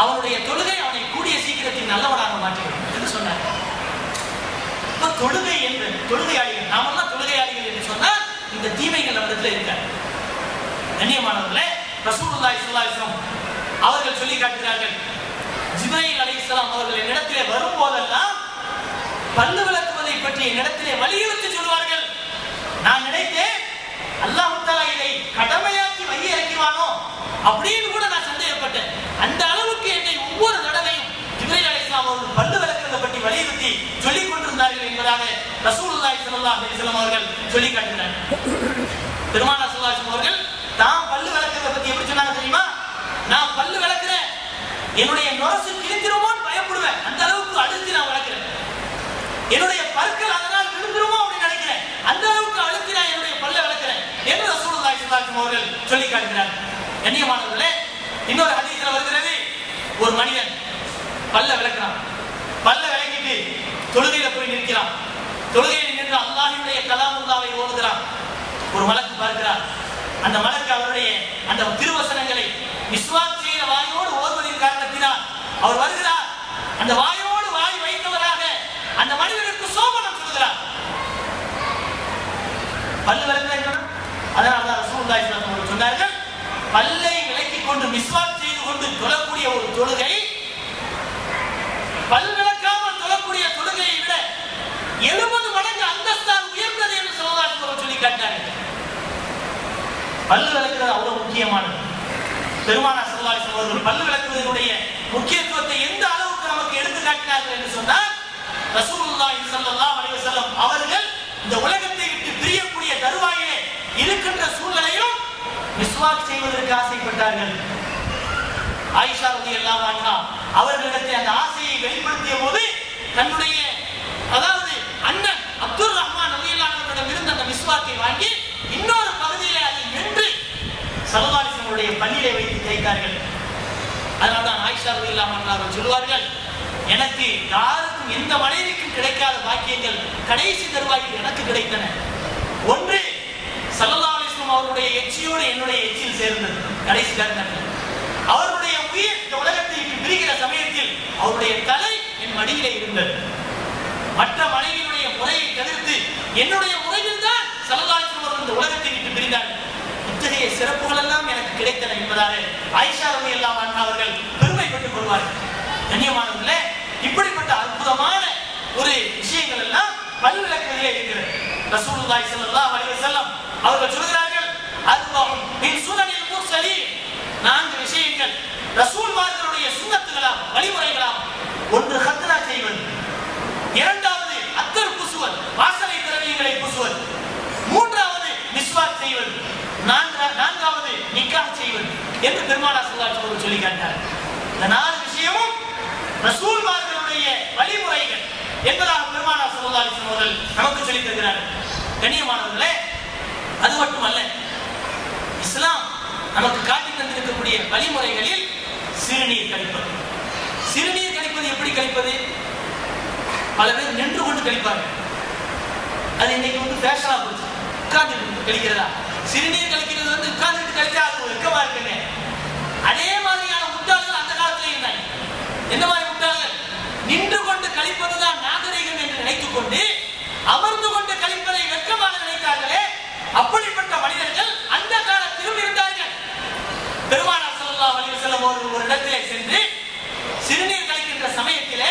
அவனுடைய தொழுகை அவனை கூடிய சீக்கிரத்தில் நல்லவனாக மாற்றிவிடும் என்று சொன்னார். தொழுகை என்று தொழுகையாளிகள் நாமெல்லாம் தொழுகையாளிகள் என்று சொன்னால் இந்த தீமைகள் நம்மிடத்தில் இருக்க கண்ணியமானவர்களே ரசூலுல்லாஹி ஸல்லல்லாஹு அவர்கள் சொல்லி காட்டுகிறார்கள் ஜிப்ரைல் அலைஹிஸ்ஸலாம் அவர்கள் என்னிடத்திலே வரும்போதெல்லாம் பல்லு விளக்குவதை பற்றி என்னிடத்திலே வலியுறுத்தி சொல்வார்கள் நான் நினைத்தேன் அல்லாஹ் தஆலா இதை கடமையாக்கி வைய இறக்கிவானோ அப்படின்னு கூட நான் சந்தேகப்பட்டேன். அந்த ஒவ்வொரு தடவையும் ஜிப்ரைல் அலைஹிஸ்ஸலாம் அவர்கள் பல்லு விளக்குவதை பற்றி வலியுறுத்தி சொல்லிக் கொண்டிருந்தார்கள் என்பதாக ரசூலுல்லாஹி ஸல்லல்லாஹு அலைஹி வஸல்லம் அவர்கள் சொல்லி காட்டுகிறார்கள் பெருமானா ஸல்லல்லாஹு அவர்கள் தாம் பல்லு விளக்கிறத பத்தி எப்படி சொன்னாங்க தெரியுமா? நான் பல்லு விளக்குறேன். என்னுடைய நுரசு கிழிஞ்சிருமோன்னு பயப்படுவேன். அந்த அளவுக்கு அழுத்தி நான் விளக்குறேன். என்னுடைய பற்கள் அதனால் விழுந்துருமோ அப்படின்னு நினைக்கிறேன். அந்த அளவுக்கு அழுத்தி நான் என்னுடைய பல்ல விளக்குறேன். என்று ரசூலுல்லாஹி ஸல்லல்லாஹு அலைஹி அவர்கள் சொல்லி காட்டினார் கண்ணியமானவர்களே இன்னொரு ஹதீஸ்ல வருகிறது. ஒரு மனிதன் பல்ல விளக்குறான். பல்ல விளக்கிட்டு தொழுகையில போய் நிற்கிறான். தொழுகையில் நின்று அல்லாஹினுடைய கலாமுல்லாவை ஓடுகிறான் ஒரு மலக்கு பார்க்கிறார். அந்த மலக்கு அவருடைய அந்த திருவசனங்களை விஸ்வாஸ் செய்கிற வாயோடு ஓதுவதின் காரணத்தினால் அவர் வருகிறார். அந்த வாயு வைத்தவராக அந்த மனிதனுக்கு சோபனம் சொல்கிறார் பல்லு விளக்குற என்ன அதனால தான் ரசூலுல்லாஹி ஸல்லல்லாஹு அலைஹி வஸல்லம் சொன்னார்கள் பல்லை விளக்கிக் கொண்டு மிஸ்வாக் செய்து கொண்டு தொழக்கூடிய ஒரு தொழுகை பல் விளக்காமல் தொழக்கூடிய தொழுகையை விட எழுபது மடங்கு அந்தஸ்தான் உயர்ந்தது என்று சொல்லலாசு சொல்லி காட்டினார்கள். பல்லு விளக்குறது அவ்வளவு முக்கியமானது. பெருமானா சல்லாஸ் அவர்கள் பல்லு விளக்குவதனுடைய முக்கியத்துவத்தை எந்த அளவுக்கு நமக்கு எடுத்து காட்டினார்கள் என்று சொன்னால் ரசூலுல்லாஹி ஸல்லல்லாஹு அலைஹி வஸல்லம் அவர்கள் இந்த உலகத்தை விட்டு பிரியக்கூடிய தருவாயிலே இருக்கின்ற சூழ்நிலையிலும் மிஸ்வாக் செய்வதற்கு ஆசைப்பட்டார்கள். ஆயிஷா ரலியல்லாஹு அன்ஹா அவர்களிடத்தில் அந்த ஆசையை வெளிப்படுத்திய போது தன்னுடைய அதாவது அண்ணன் அப்துல் ரஹ்மான் ரலியல்லாஹு அன்ஹுவிடம் இருந்த அந்த மிஸ்வாக்கை வாங்கி இன்னொரு பகுதியில் அதை நின்று சல்லல்லாஹு பள்ளியை வைத்து தேய்த்தார்கள் அதனால்தான் ஆயிஷா ரலியல்லாஹு அன்ஹா அவர்கள் சொல்வார்கள் எனக்கு யாருக்கும் எந்த மனைவிக்கும் கிடைக்காத பாக்கியங்கள் கடைசி தருவாயில் எனக்கு கிடைத்தன. ஒன்று சல்லல்லாஹு அவருடைய எச்சியோடு என்னுடைய எச்சியில் சேர்ந்தது. கடைசி தருணங்கள். இந்த உலகத்தை விட்டு பிரிகிற சமயத்தில் அவருடைய தலை என் மடியிலே இருந்தது. மற்ற மனைவியினுடைய முறையை தவிர்த்து என்னுடைய முறையில் தான் சலதாசம் இந்த உலகத்தை விட்டு பிரிந்தார்கள் இத்தகைய சிறப்புகள் எல்லாம் எனக்கு கிடைத்தன என்பதாக ஆயிஷா ரவி எல்லாம் அவர்கள் பெருமைப்பட்டுக் கொள்வார்கள். கண்ணியமானவர்களே இப்படிப்பட்ட அற்புதமான ஒரு விஷயங்கள் எல்லாம் பல்விளக்குவதிலே இருக்கிறது. ரசூலுல்லாஹி ஸல்லல்லாஹு அலைஹி வஸல்லம் அவர்கள் சொல்கிறார்கள் அர்பஹும் மின் சுனனில் முர்சலீன். நான்கு விஷயங்கள் ரசூல்மார்களுடைய சுன்னத்துகளாம் வழிமுறைகளாம் ஒன்று ஹத்னா செய்வது. இரண்டாவது அத்தர் பூசுவது வாசனை திரவியங்களை பூசுவது மூன்றாவது மிஸ்வாத் செய்வது. நான்கா- நான்காவது நிக்கா செய்வது என்று பெருமானா சொல்லாச்சு சொல்லி காட்டார் இந்த நாலு விஷயமும் ரசூல்மார்களுடைய வழிமுறைகள் என்பதாக பெருமானா சல்லல்லாஹு அவர்கள் நமக்கு சொல்லித் தருகிறார்கள். கண்ணியமானவர்களே அது மட்டுமல்ல இஸ்லாம் நமக்கு காட்டி தந்திருக்கக்கூடிய வழிமுறைகளில் சிறுநீர் கழிப்பது சிறுநீர் கழிப்பது எப்படி கழிப்பது பல பேர் நின்று கொண்டு கழிப்பாங்க. அது இன்னைக்கு வந்து ஃபேஷனா போச்சு. உட்கார்ந்து கழிக்கிறதா? சிறுநீர் கழிக்கிறது வந்து உட்கார்ந்துட்டு கழிச்சா அது வெக்கமா இருக்குங்க அதே மாதிரியான முட்டாள்கள் அந்த காலத்துல இருந்தாங்க. என்ன மாதிரி முட்டாள்கள்? நின்று கொண்டு கழிப்பதுதான் நாகரிகம் என்று நினைத்துக் கொண்டு அமர்ந்து கொண்டு கழிப்பதை வெக்கமாக நினைத்தார்களே அப்படி மனிதர்கள் அந்த காலத்திலும் இருந்தார்கள் பெருமானார் ஸல்லல்லாஹு அலைஹி வஸல்லம் அவர்கள் ஒரு இடத்திலே சென்று சிறுநீர் கழிக்கின்ற சமயத்திலே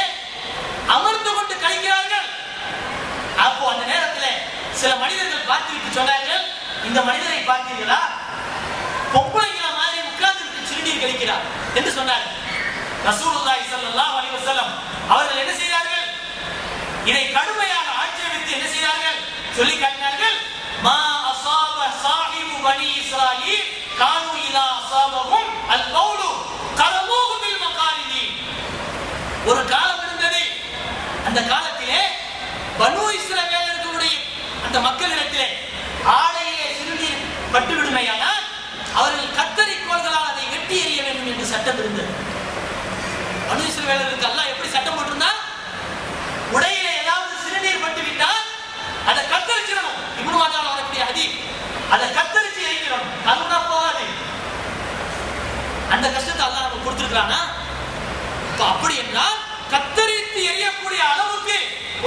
அமர்ந்து கொண்டு கழிக்கிறார்கள் அப்போ அந்த நேரத்திலே சில மனிதர்கள் பார்த்துவிட்டு சொன்னார்கள் இந்த மனிதரை பார்த்தீர்களா? பொம்பளைங்கள மாதிரி உட்கார்ந்து சிறுநீர் கழிக்கிறார் என்று சொன்னார்கள் ரசூலுல்லாஹி ஸல்லல்லாஹு அலைஹி வஸல்லம் அவர்கள் என்ன செய்தார்கள்? இதை கடுமையாக ஆட்சேபித்து என்ன செய்தார்கள்? சொல்லி காட்டினார்கள் மா அஸாப சாஹிபு பனி இஸ்ராயீல் கானு இதா அஸாபஹும் அல் பௌலு கரமூஹு பில் மகாரிதி ஒரு காலம் இருந்தது அந்த காலத்திலே பனு இஸ்ரவேலர்களுடைய அந்த மக்களிடத்திலே ஆடையிலே சிறுநீர் பட்டு விடுமையானால் அவர்கள் கத்தரி கோல்களால் அதை வெட்டி எறிய வேண்டும் என்று சட்டம் இருந்தது பனு இஸ்ரவேலருக்கு அல்லாஹ் எப்படி சட்டம் போட்டிருந்தா உடையில ஏதாவது சிறுநீர் பட்டு விட்டால் அதை கத்தரிச்சிடணும். இப்னு மாஜால வரக்கூடிய ஹதீஸ். அதை கத்தரிச்சு எரிக்கணும் கருணா போகாது. அந்த கஷ்டத்தை அல்லாஹ் நமக்கு கொடுத்துருக்கானா அப்ப அப்படி என்றால் கத்தரித்து எரியக்கூடிய அளவுக்கு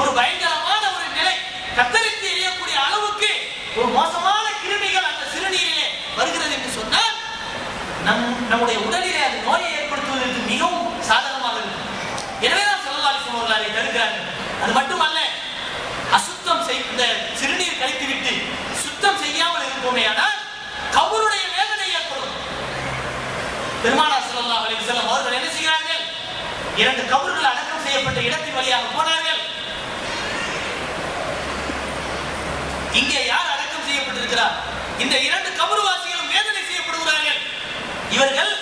ஒரு பயங்கரமான ஒரு நிலை. கத்தரித்து எரியக்கூடிய அளவுக்கு ஒரு மோசமான கிருமிகள் அந்த சிறுநீரிலே வருகிறது என்று சொன்னால் நம் நம்முடைய உடலில் அது நோயை ஏற்படுத்துவதற்கு மிகவும் சாதகமாக இருக்கும் எனவேதான் செல்லலாலிசம் அவர்கள் அதை தடுக்கிறார்கள் அது மட்டுமல்ல அசுத்தம் செய் இந்த சிறுநீர் கழித்துவிட்டு சுத்தம் செய்யாமல் கபருடைய வேதனை ஏற்படும். பெருமானார் ஸல்லல்லாஹு அலைஹி வஸல்லம் அவர்கள் என்ன செய்கிறார்கள்? இரண்டு கபர்கள் அடக்கம் செய்யப்பட்ட இடத்தின் வழியாக போனார்கள். இங்கே யார் அடக்கம் செய்யப்பட்டிருக்கிறார்? இந்த இரண்டு கபருவாசிகளும் வேதனை செய்யப்படுகிறார்கள். இவர்கள்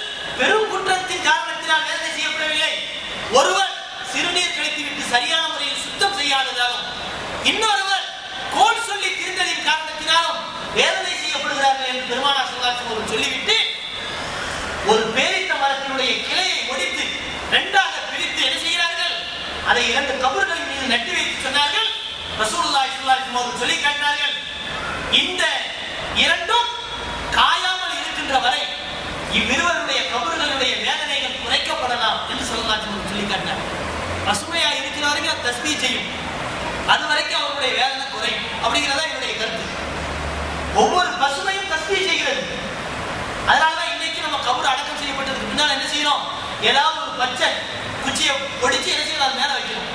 பெரும் குற்றத்தின் காரணத்தினால் வேதனை செய்யப்படவில்லை. ஒருவர் சிறுநீர் கழித்துவிட்டு சரியான முறையில் சுத்தம் செய்யாததாலும் இன்னொரு கோல் சொல்லி திருந்ததின் காரணத்தினாலும் வேதனை செய்யப்படுகிறார்கள் என்று பெருமானா சொல்லாட்சி சொல்லிவிட்டு ஒரு பேரித்த மரத்தினுடைய கிளையை ஒடித்து இரண்டாக பிரித்து என்ன செய்கிறார்கள்? அதை இரண்டு கபர்கள் மீது நட்டு வைத்து சொன்னார்கள். ரசூலுல்லாஹி ஸல்லல்லாஹு அலைஹி சொல்லி காட்டினார்கள். இந்த இரண்டும் காயாமல் இருக்கின்ற வரை இவ்விருவருடைய கபர்களுடைய வேதனைகள் குறைக்கப்படலாம் என்று சொல்லலாம் சொல்லி காட்டினார் பசுமையா இருக்கிற வரைக்கும் தஸ்மீ செய்யும். அது வரைக்கும் அவருடைய வேதனை குறையும் அப்படிங்கிறதா என்னுடைய கருத்து ஒவ்வொரு பசுமையும் தஸ்மீ செய்கிறது அதனாலதான் இன்னைக்கு நம்ம கபர் அடக்கம் செய்யப்பட்டதுக்கு பின்னால் என்ன செய்யணும் ஏதாவது ஒரு பச்சை குச்சியை ஒடிச்சு என்ன செய்யணும் அது மேல வைக்கணும்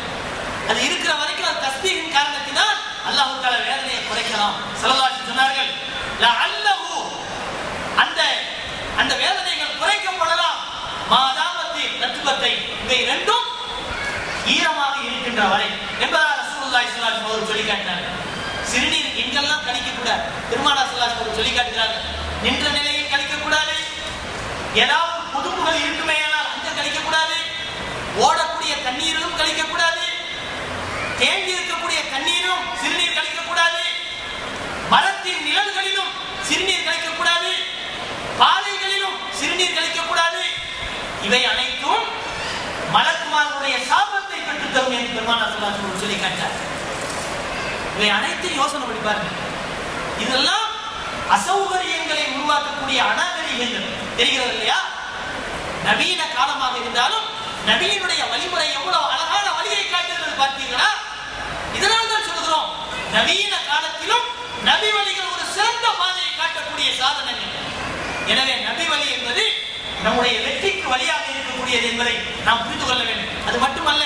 அது இருக்கிற வரைக்கும் அது தஸ்பீகின் காரணத்தினால் அல்லாஹ் தஆலா வேதனையை குறைக்கலாம் ஸல்லல்லாஹு சொன்னார்கள் லஅல்லஹு அந்த அந்த வேதனைகள் குறைக்கப்படலாம் மாதாமத்தி ரத்துபத்தை இவை ரெண்டும் ஈரமாக இருக்கின்ற வரை என்பதாக ரசூலுல்லாஹி ஸல்லல்லாஹு அலைஹி வஸல்லம் சொல்லி காட்டினார்கள். சிறுநீர் எங்கெல்லாம் கழிக்க கூடாது பெருமானா ஸல்லல்லாஹு அலைஹி வஸல்லம் சொல்லி காட்டுகிறார்கள். நின்ற நிலையில் கழிக்க கூடாது ஏதாவது புதுப்புகள் இருக்கும் ஆனால் அங்க கழிக்க கூடாது ஓடக்கூடிய தண்ணீரிலும் கழிக்க கூடாது தேங்கி இருக்கக்கூடிய தண்ணீரும் சிறுநீர் கழிக்க கூடாது மரத்தின் நிழல்களிலும் சிறுநீர் கழிக்க கூடாது பாறைகளிலும் சிறுநீர் கழிக்க கூடாது இவை அனைத்தும் மலக்குமாரனுடைய சாபத்தை பெற்றுத் தரும் என்று பெருமான சொல்லி கேட்டார் இவை அனைத்தையும் யோசனை பண்ணி பாருங்க. இதெல்லாம் அசௌகரியங்களை உருவாக்கக்கூடிய அநாகரிகங்கள் தெரிகிறது இல்லையா? நவீன காலமாக இருந்தாலும் நபியினுடைய வழிமுறை எவ்வளவு அழகான வழியை காட்டுகிறது பார்த்தீங்கன்னா இதனால் தான் சொல்கிறோம் நவீன நாம் புரிந்து கொள்ள வேண்டும். அது மட்டுமல்ல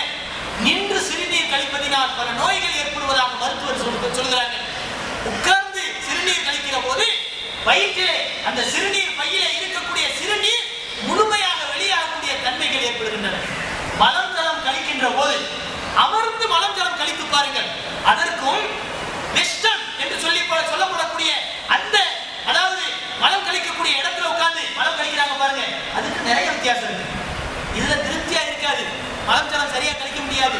நின்று சிறுநீர் கழிப்பதினால் பல நோய்கள் ஏற்படுவதாக மருத்துவர் சொல்கிறார்கள். உட்கார்ந்து சிறுநீர் கழிக்கிற போது வயிற்றிலே அந்த சிறுநீர் பையிலே இருக்கக்கூடிய சிறுநீர் முழுமையாக வெளியாகக்கூடிய தன்மைகள் ஏற்படுகின்றன. மலம் ஜலம் கழிக்கின்ற போது அமர்ந்து மலம் ஜலம் கழித்து பாருங்கள். அதற்கும் வெஸ்டர்ன் என்று சொல்லி சொல்லப்படக்கூடிய அந்த அதாவது மலம் கழிக்கக்கூடிய இடத்துல உட்கார்ந்து மலம் கழிக்கிறாங்க பாருங்க. அதுக்கு நிறைய வித்தியாசம் இருக்கு. இதுல திருப்தியா ஜலம் சரியா கழிக்க முடியாது.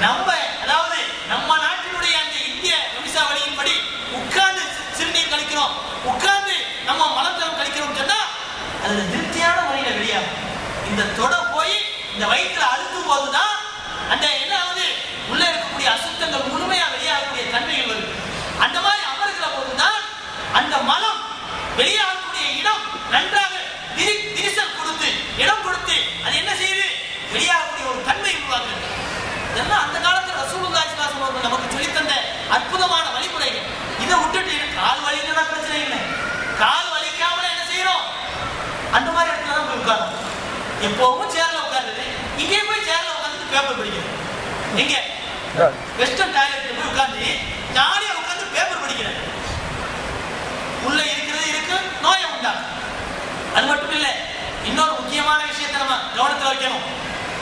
நம்ம அதாவது நம்ம நாட்டினுடைய அந்த இந்திய வம்சாவளியின்படி உட்கார்ந்து சிறுநீர் கழிக்கிறோம். உட்கார்ந்து நம்ம மலம் ஜலம் கழிக்கிறோம் சொன்னா அதுல திருப்தியான முறையில வெளியாகும். இந்த தொட போய் இந்த வயிற்றுல அழுத்தும் போதுதான் அந்த என்ன ஆகுது உள்ள இருக்கக்கூடிய அசுத்தங்கள் முழுமையா வெளியாகக்கூடிய தன்மைகள் வருது அந்த மாதிரி அமர்கிற போதுதான் அந்த மலம் வெளியாகக்கூடிய இடம் நன்றாக விரி- விரிசல் கொடுத்து இடம் கொடுத்து அது என்ன செய்யுது வெளியாகக்கூடிய ஒரு தன்மை உருவாக்குது இதெல்லாம் அந்த காலத்துல ரசூலுல்லாஹி ஸல்லல்லாஹு அலைஹி வஸல்லம் நமக்கு சொல்லித் தந்த அற்புதமான வழிமுறைகள் இதை விட்டுட்டு கால் வலினா பிரச்சனை இல்லை கால் வலிக்காமல என்ன செய்யறோம் அந்த மாதிரி இடத்துல தான் போய் உட்காரும் எப்பவும் சேர்ல உட்காருது இங்கே போய் சேர்ல உட்கார்ந்து பேப்பர் படிக்கிறது எங்க? வெஸ்டர்ன் டாய்லெட்ல போய் உட்கார்ந்து ஜாலியா உட்கார்ந்து பேப்பர் படிக்கிறது உள்ள இருக்கிறது இருக்கு நோயை உண்டாகும் அது மட்டும் இல்ல இன்னொரு முக்கியமான விஷயத்தை நம்ம கவனத்துல வைக்கணும்.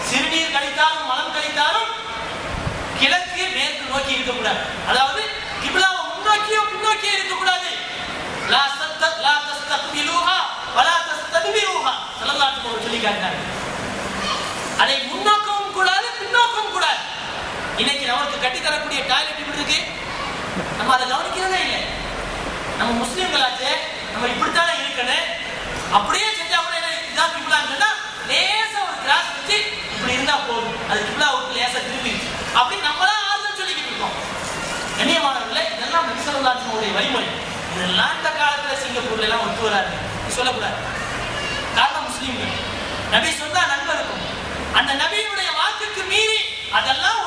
சிறுநீர் கழித்தாலும் மலம் கழித்தாலும் கிழக்கு மேற்கு நோக்கி இருக்கக்கூடாது. அதாவது கிப்லாவை முன்னோக்கியோ பின்னோக்கியோ இருக்கக்கூடாது. லா சத்த லா தஸ்தக்பிலுஹா வலா தஸ்தக்பிலுஹா ஸல்லல்லாஹு அவர் சொல்லி காட்டினாங்க அதை முன்னோக்கவும் கூடாது பின்னோக்கவும் கூடாது. இன்னைக்கு நமக்கு கட்டித்தரக்கூடிய டாய்லெட் இப்படி இருக்கு? நம்ம அதை கவனிக்கிறதே இல்லை. நம்ம முஸ்லீம்களாச்சே நம்ம இப்படித்தானே இருக்கணும். அப்படியே செஞ்சா கூட என்ன இதான் கிப்லான்னு சொன்னா லேசா ஒரு கிராஸ் வச்சு இப்படி இருந்தா போதும். அது கிப்லா விட்டு லேசா திரும்பி அப்படி நம்மளா ஆறுதல் சொல்லிக்கிட்டு இருக்கோம். கண்ணியமானவர்களே இதெல்லாம் நபிசல்லாத்தினுடைய வழிமுறை. இதெல்லாம் இந்த காலத்துல சிங்கப்பூர்ல எல்லாம் ஒத்து வராது. சொல்லக்கூடாது. முஸ்லீம்கள் நபி சொன்னா நன்மை இருக்கும். அந்த நபியுடைய வாக்குக்கு மீறி அதெல்லாம்